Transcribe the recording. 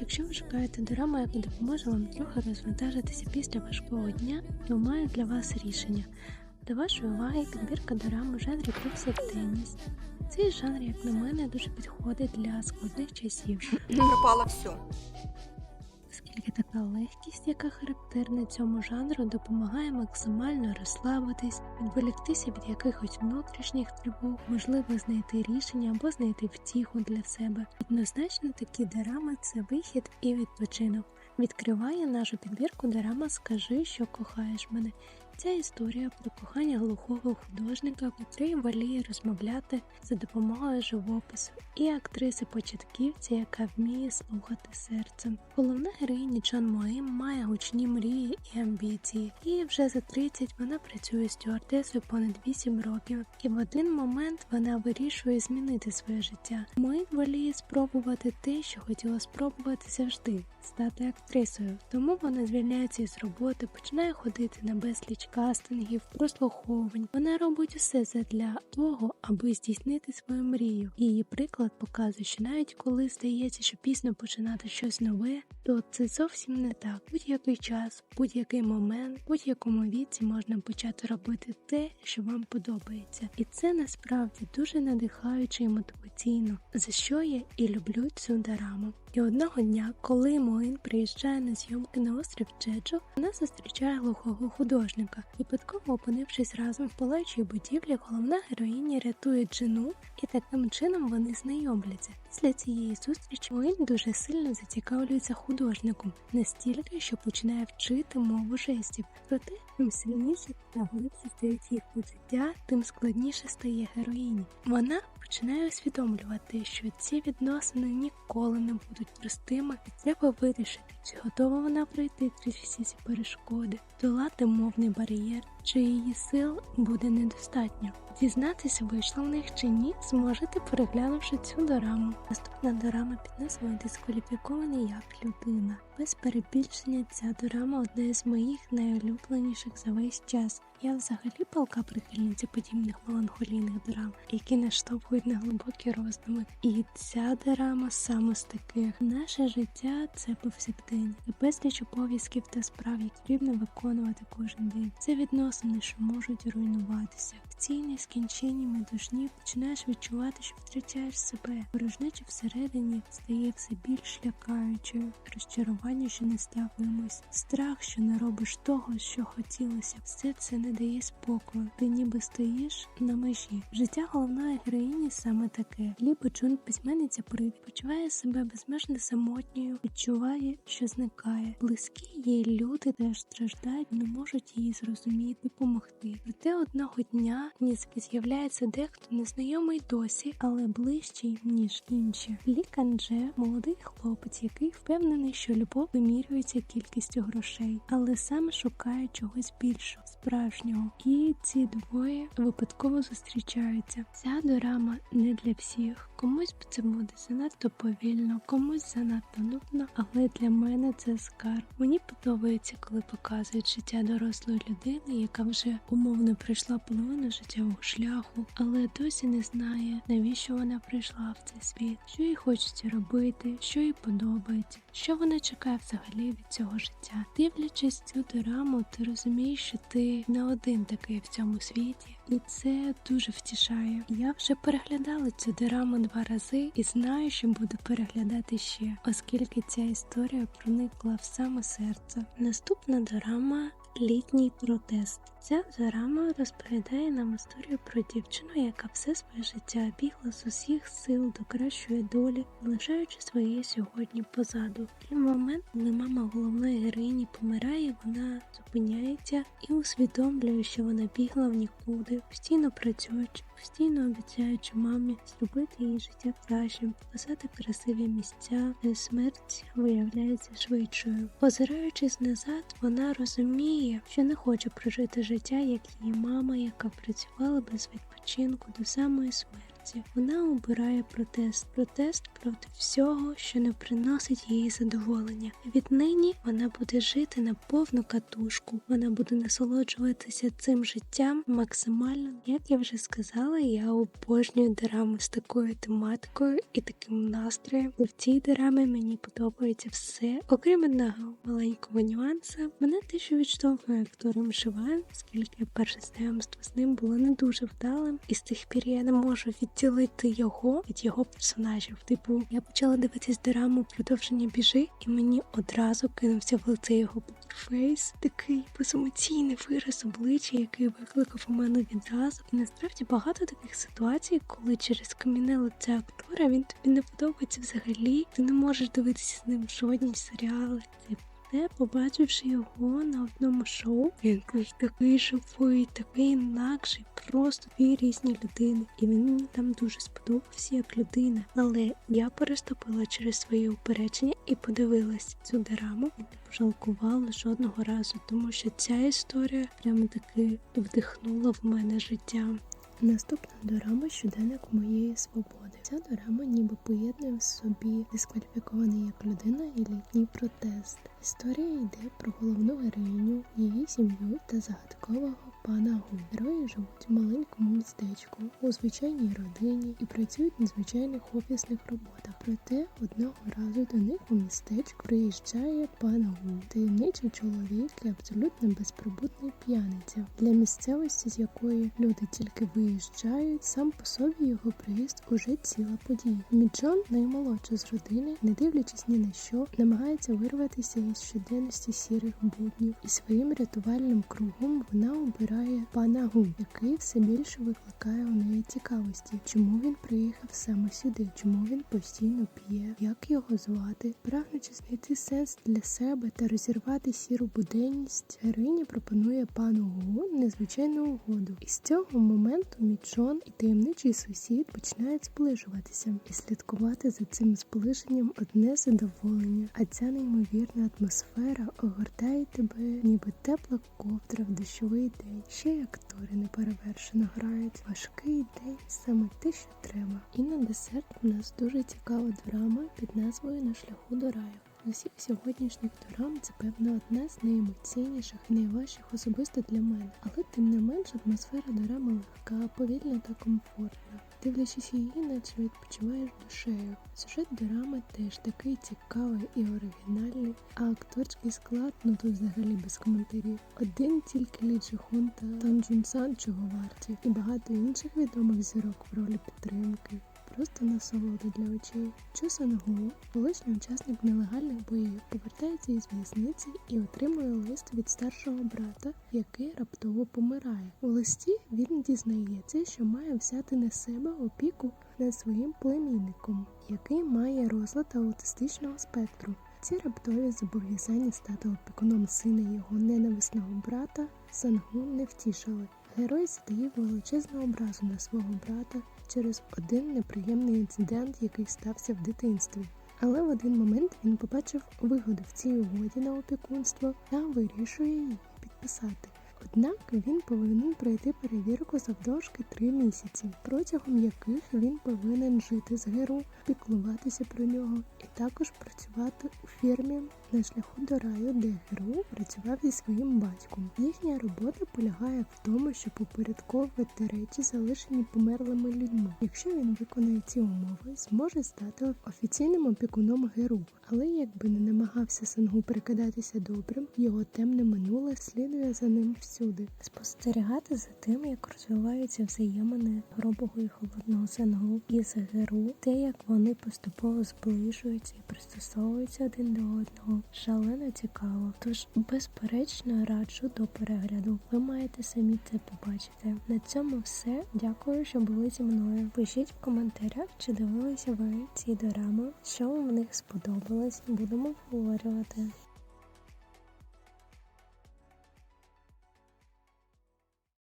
Якщо ви шукаєте дораму, яка допоможе вам трохи розвантажитися після важкого дня, то маю для вас рішення. До вашої уваги підбірка дорам у жанрі теніс. Цей жанр, як на мене, дуже підходить для складних часів, Пропало все. Оскільки така легкість, яка характерна цьому жанру, допомагає максимально розслабитись, відволіктися від якихось внутрішніх тривог, можливо знайти рішення або знайти втіху для себе. Однозначно такі дорами це вихід і відпочинок. Відкриває нашу підбірку дорама Скажи, що кохаєш мене. Ця історія про кохання глухого художника, котрий воліє розмовляти за допомогою живопису, і актриси початківці, яка вміє слухати серцем. Головна героїня Чон Моїм має гучні мрії і амбіції, і вже за 30 вона працює стюардесою понад 8 років, і в один момент вона вирішує змінити своє життя. Моїм воліє спробувати те, що хотіла спробувати завжди стати актрисою. Тому вона звільняється із роботи, починає ходити на безліч кастингів, прослуховувань. Вона робить усе задля того, аби здійснити свою мрію. Її приклад показує, що навіть коли здається, що пізно починати щось нове, то це зовсім не так. Будь-який час, будь-який момент, будь-якому віці можна почати робити те, що вам подобається, і це насправді дуже надихаюче і мотиваційно, за що я і люблю цю дораму. І одного дня, коли Моїн приїжджає на зйомки на острів Джеджо, вона зустрічає глухого художника. Випадково опинившись разом в палаючій будівлі, головна героїня рятує Джину, і таким чином вони знайомляться. Після цієї зустрічі Моїн дуже сильно зацікавлюється художником, настільки, що починає вчити мову жестів. Проте, чим сильніше та глибше стають їх почуття, тим складніше стає героїні. Вона починає усвідомлювати, що ці відносини ніколи не будуть простими, і треба вирішити, чи готова вона пройти крізь всі ці перешкоди, долати мовний бар'єр, чи її сил буде недостатньо. Дізнатися, вийшло в них чи ні, зможете переглянувши цю дораму. Наступна дорама під назвою Дискваліфікований як людина. Без перебільшення ця дорама одна з моїх найулюбленіших за весь час. Я взагалі палка прихильниця подібних меланхолійних драм, які наштовхують на глибокі роздуми. І ця дорама саме з таких. Наше життя це повсякдень, безліч обов'язків та справ, які потрібно виконувати кожен день. Це відносини, що можуть руйнуватися. В цій нескінченній метушні починаєш відчувати, що втрачаєш себе. Порожнеча всередині стає все більш лякаючою. Розчарування, що не ставимось, страх, що не робиш того, що хотілося. Все це не дає спокою. Ти ніби стоїш на межі. Життя головної героїні саме таке. Лібо Джун, письменниця привід, почуває себе безмежно самотньою, відчуває, що зникає. Близькі їй люди теж страждають, не можуть її зрозуміти, допомогти. Проте одного дня ній з'являється дехто незнайомий досі, але ближчий ніж інші. Лі Кандже – молодий хлопець, який впевнений, що любов вимірюється кількістю грошей, але сам шукає чогось більшого, справжнього. І ці двоє випадково зустрічаються. Ця дорама не для всіх. Комусь це буде занадто повільно, комусь занадто нудно, але для мене це скарб. Мені подобається, коли показують життя дорослої людини, яка вже умовно пройшла половину життєвого шляху, але досі не знає, навіщо вона прийшла в цей світ, що їй хочеться робити, що їй подобається, що вона чекає взагалі від цього життя. Дивлячись цю дораму, ти розумієш, що ти один такий в цьому світі, і це дуже втішає. Я вже переглядала цю дораму два рази і знаю, що буду переглядати ще, оскільки ця історія проникла в саме серце. Наступна дорама Літній протест. Ця дорама розповідає нам історію про дівчину, яка все своє життя бігла з усіх сил до кращої долі, залишаючи своє сьогодні позаду. І в момент, коли мама головної героїні помирає, вона зупиняється і усвідомлює, що вона бігла в нікуди, постійно працюючи, постійно обіцяючи мамі зробити її життя кращим, показати красиві місця, де смерть виявляється швидшою. Озираючись назад, вона розуміє, що не хоче прожити життя, як її мама, яка працювала без відпочинку до самої смерті. Серці. Вона обирає протест, протест проти всього, що не приносить їй задоволення. Віднині вона буде жити на повну катушку. Вона буде насолоджуватися цим життям максимально. Як я вже сказала, я обожнюю дораму з такою тематикою і таким настроєм. В цій дорамі мені подобається все, окрім одного маленького нюанса. Мене те, що відштовхує актором Шиван, оскільки перше знайомство з ним було не дуже вдалим, і з тих пір я не можу відділити його від його персонажів. Типу, я почала дивитись дораму продовження біжи, і мені одразу кинувся в лице його покерфейс, такий беземоційний вираз обличчя, який викликав у мене відразу. І насправді багато таких ситуацій, коли через кам'яне лице актора він тобі не подобається взагалі. Ти не можеш дивитися з ним жодні серіали. Типу, Проте, побачивши його на одному шоу, він був такий живий, такий інакший, просто дві різні людини. І він мені там дуже сподобався як людина. Але я переступила через свої упередження і подивилась цю дораму пожалкувала жодного разу, тому що ця історія прямо таки вдихнула в мене життя. Наступна дорама щоденник моєї свободи. Ця дорама ніби поєднує в собі дискваліфікований як людина і літній протест. Історія йде про головну героїню, її сім'ю та загадкового пана. Герої живуть в маленькому містечку у звичайній родині і працюють на звичайних офісних роботах. Проте одного разу до них у містечко приїжджає пан Гу, таємничий чоловік і абсолютно безпробутний п'яниця, для місцевості, з якої люди тільки виїжджають, сам по собі його приїзд уже ціла подія. Міджон, наймолодша з родини, не дивлячись ні на що, намагається вирватися із щоденності сірих буднів, і своїм рятувальним кругом вона обирає пана Гу, який все більше викликає у неї цікавості, чому він приїхав саме сюди, чому він постійно п'є, як його звати, прагнучи знайти сенс для себе та розірвати сіру буденність, героїня пропонує пану Гу незвичайну угоду. І з цього моменту Міджон і таємничий сусід починають зближуватися і слідкувати за цим зближенням одне задоволення. А ця неймовірна атмосфера огортає тебе, ніби тепла ковдра в дощовий день. Ще й актори неперевершено грають. Важкий день саме те, що треба. І на десерт у нас дуже цікава драма під назвою На шляху до раю. З усіх сьогоднішніх дорам це певно одна з найемоційніших і найважчих особисто для мене. Але тим не менш атмосфера дорами легка, повільна та комфортна. Дивлячись її, наче відпочиваєш душею. Сюжет дорами теж такий цікавий і оригінальний, а акторський склад ну тут взагалі без коментарів. Один тільки Лі Хунта, та Тан Джун Сан чого варті, і багато інших відомих зірок в ролі підтримки. Просто насолода для очей. Чо Сангу, колишній учасник нелегальних боїв, повертається із в'язниці і отримує лист від старшого брата, який раптово помирає. У листі він дізнається, що має взяти на себе опіку над своїм племінником, який має розлад аутистичного спектру. Ці раптові зобов'язання стати опікуном сина його ненависного брата Сангу не втішили. Герой задає величезну образу на свого брата через один неприємний інцидент, який стався в дитинстві. Але в один момент він побачив вигоду в цій угоді на опікунство та вирішує її підписати. Однак він повинен пройти перевірку завдовжки три місяці, протягом яких він повинен жити з Геру, піклуватися про нього і також працювати у фірмі на шляху до раю, де Геру працював зі своїм батьком. Їхня робота полягає в тому, щоб упорядковувати речі, залишені померлими людьми. Якщо він виконає ці умови, зможе стати офіційним опікуном Геру. Але якби не намагався Сангу прикидатися добрим, його темне минуле слідує за ним всюди. Спостерігати за тим, як розвиваються взаємини грубого і холодного Сангу із Геру, те, як вони поступово зближуються і пристосовуються один до одного, шалено цікаво. Тож, безперечно, раджу до перегляду. Ви маєте самі це побачити. На цьому все. Дякую, що були зі мною. Пишіть в коментарях, чи дивилися ви ці дорами, що вам в них сподобалось. Будемо обговорювати.